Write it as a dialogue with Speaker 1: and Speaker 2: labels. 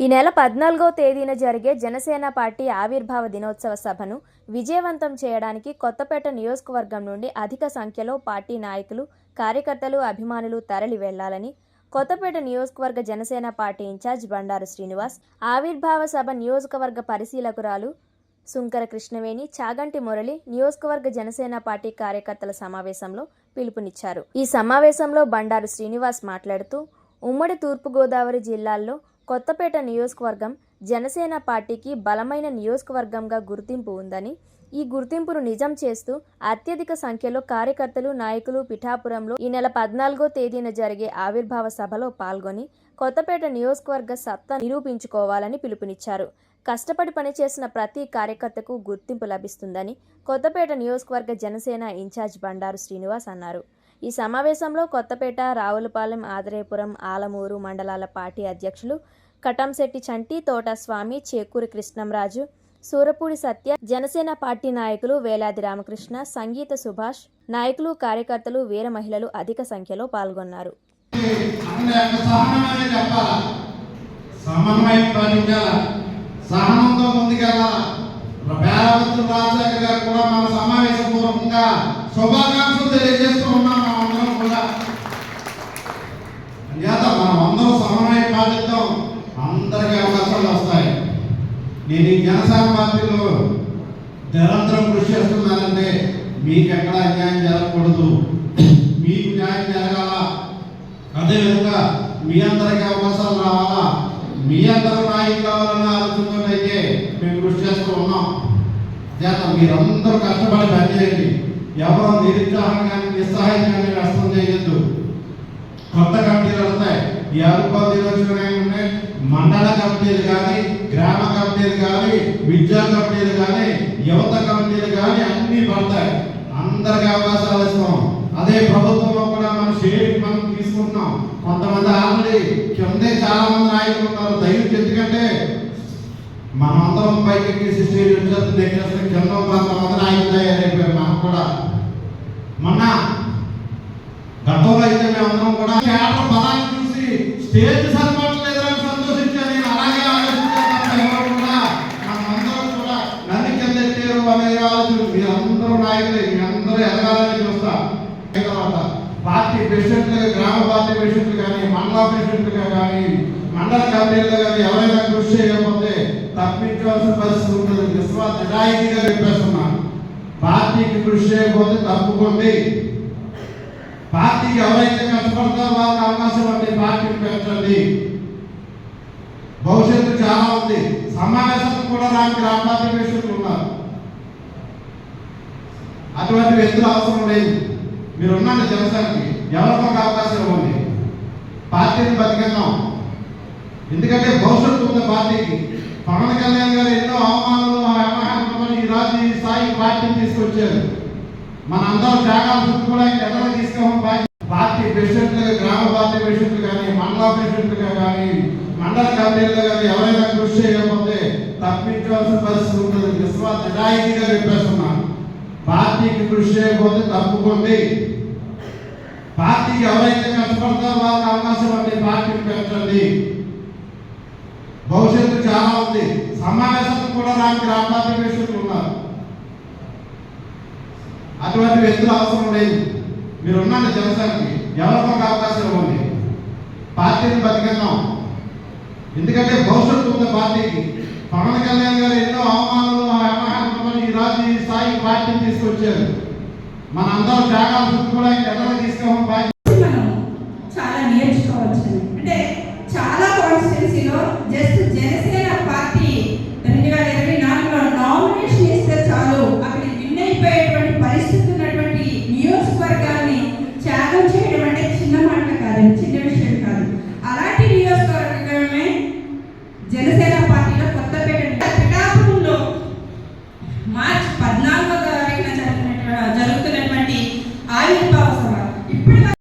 Speaker 1: ఈ నెల పద్నాలుగో తేదీన జరిగే జనసేన పార్టీ ఆవిర్భావ దినోత్సవ సభను విజయవంతం చేయడానికి కొత్తపేట నియోజకవర్గం నుండి అధిక సంఖ్యలో పార్టీ నాయకులు కార్యకర్తలు అభిమానులు తరలి వెళ్ళాలని కొత్తపేట నియోజకవర్గ జనసేన పార్టీ ఇన్ఛార్జ్ బండారు శ్రీనివాస్ ఆవిర్భావ సభ నియోజకవర్గ పరిశీలకురాలు సుంకర కృష్ణవేణి చాగంటి మురళి నియోజకవర్గ జనసేన పార్టీ కార్యకర్తల సమావేశంలో పిలుపునిచ్చారు. ఈ సమావేశంలో బండారు శ్రీనివాస్ మాట్లాడుతూ ఉమ్మడి తూర్పుగోదావరి జిల్లాల్లో కొత్తపేట నియోజకవర్గం జనసేన పార్టీకి బలమైన నియోజకవర్గంగా గుర్తింపు ఉందని ఈ గుర్తింపును నిజం చేస్తూ అత్యధిక సంఖ్యలో కార్యకర్తలు నాయకులు పిఠాపురంలో ఈ నెల పద్నాలుగో తేదీన జరిగే ఆవిర్భావ సభలో పాల్గొని కొత్తపేట నియోజకవర్గ సత్తా నిరూపించుకోవాలని పిలుపునిచ్చారు. కష్టపడి పనిచేసిన ప్రతి కార్యకర్తకు గుర్తింపు లభిస్తుందని కొత్తపేట నియోజకవర్గ జనసేన ఇన్ఛార్జ్ బండారు శ్రీనివాస్ అన్నారు. ఈ సమావేశంలో కొత్తపేట రావులపాలెం ఆదరేపురం ఆలమూరు మండలాల పార్టీ అధ్యక్షులు కటంశెట్టి చంటి తోటస్వామి చేకూరి కృష్ణంరాజు సూరపూడి సత్య జనసేన పార్టీ నాయకులు వేలాది రామకృష్ణ సంగీత సుభాష్ నాయకులు కార్యకర్తలు వీర మహిళలు అధిక సంఖ్యలో పాల్గొన్నారు.
Speaker 2: శుభాకాంక్షలు తెలియజేస్తూ ఉన్నాం మనం అందరం కూడా. మనం అందరం సమన్వయం అందరికీ వస్తాయి. నేను ఈ జనసేన పార్టీలో నిరంతరం కృషి చేస్తున్నానంటే మీకు ఎక్కడ అన్యాయం జరగకూడదు. మీకు న్యాయం జరగాల? అదేవిధంగా మీ అందరికీ అవకాశాలు రావాలా? మీ అందరూ నాయకులు కావాలన్న ఆలోచనతో మేము కృషి చేస్తూ ఉన్నాం. చేత మీరందరూ కష్టపడి పనిచేయండి. ఎవరో నిరుత్సాహం కానీ నిస్సహాయం కానీ వ్యస్తం చేయొద్దు. కొత్త కమిటీలు వస్తాయి. ఈ అరుపా ఉన్నాయి? మండల కమిటీలు కానీ గ్రామ కమిటీలు కానీ విద్యా కమిటీలు కానీ యువత కమిటీలు కానీ అన్ని పడతాయి. అందరికి అవకాశాలు ఇస్తాం. అదే ప్రభుత్వంలో కూడా మన షేరింగ్ మనం తీసుకుంటున్నాం. కొంతమంది ఆల్రెడీ కిందే చాలా మంది నాయకులు ఉన్నారు. దయచేసి ఎందుకంటే మనమందరం పైకి తీసి స్టేడియం చేస్తే దగ్గర కింద కొంతమంది నాయకులు తయారైపోయారు. మనం కూడా మొన్న స్టేజ్ సరిపడలేదని సంతోషించాను నేను. అలాగే ఆలోచించాను ఎవరు కూడా మనమందరం కూడా నన్ను కింద ఎట్టారు అనే ఆలోచన మీరందరూ నాయకులే మీ అందరూ ఎదగాలని చూస్తా. తర్వాత పార్టీ ప్రెసిడెంట్లు గ్రామ పార్టీ ప్రెసిడెంట్లు కానీ మండల ప్రెసిడెంట్లుగా కానీ మండల కమిటీలు కానీ ఎవరైనా కృషి చేయకపోతే తప్పించవలసిన పరిస్థితి ఉంటుంది విశ్వాస నిజాయితీగా చెప్పేస్తున్నాను పార్టీకి కృషి చేయకపోతే తప్పుకోండి పార్టీకి ఎవరైతే కష్టపడతారో వాళ్ళకి అవకాశం అంటే పార్టీని పెంచండి. భవిష్యత్తు చాలా ఉంది. సమావేశం కూడా రాని రాపార్టీ విషయంలో ఉన్నారు. అటువంటి వ్యక్తులు అవసరం లేదు. మీరు ఉన్న జనసేనకి. ఎవరికి ఒక అవకాశం ఇవ్వండి. పార్టీని బతికిద్దాం. ఎందుకంటే భవిష్యత్తు ఉంది పార్టీకి పవన్ కళ్యాణ్ గారు ఎన్నో అవమానాలు అవమానం ఈ రాజు ఈ స్థాయి పార్టీని తీసుకొచ్చారు. మన అందరం త్యాగాలు చుట్టుకోవడానికి ఎక్కడ తీసుకోవడం పార్టీ ప్రెసిడెంట్లుగా గ్రామ పార్టీ ప్రెసిడెంట్లు కానీ మండల ప్రెసిడెంట్లుగా కానీ మండల కమిటీలుగా కానీ ఎవరైనా కృషి చేయకపోతే తప్పించవలసిన పరిస్థితి ఉంటుంది. విశ్వాస నిజాయితీగా చెప్పేస్తున్నాను. పార్టీకి కృషి చేయకపోతే తప్పుకోండి. పార్టీకి ఎవరైతే కష్టపడతారో వాళ్ళకి అవకాశం అండి పార్టీని పెంచండి భవిష్యత్తు చాలా ఉంది. సమావేశం కూడా రానికి రాపార్టీ ప్రెసిడెంట్లు ఉన్నారు. అటువంటి వ్యక్తులు అవసరం లేదు. మీరు ఉన్నాను జనసేనకి. ఒక అవకాశం ఇవ్వండి. పార్టీని బతికన్నాం ఎందుకంటే భవిష్యత్తు ఉంది పార్టీకి. పవన్ కళ్యాణ్ గారు ఎన్నో అవమానాలు అవమానాలు ఈ రాజు ఈ స్థాయి పార్టీని తీసుకొచ్చారు. మన అందరం త్యాగాలు కూడా ఎక్కడ తీసుకోవడం బాధ్యత. చాలా నేర్చుకోవాల్సింది. అంటే చాలా కాన్స్టిట్యున్సీలో జస్ట్ జనసేన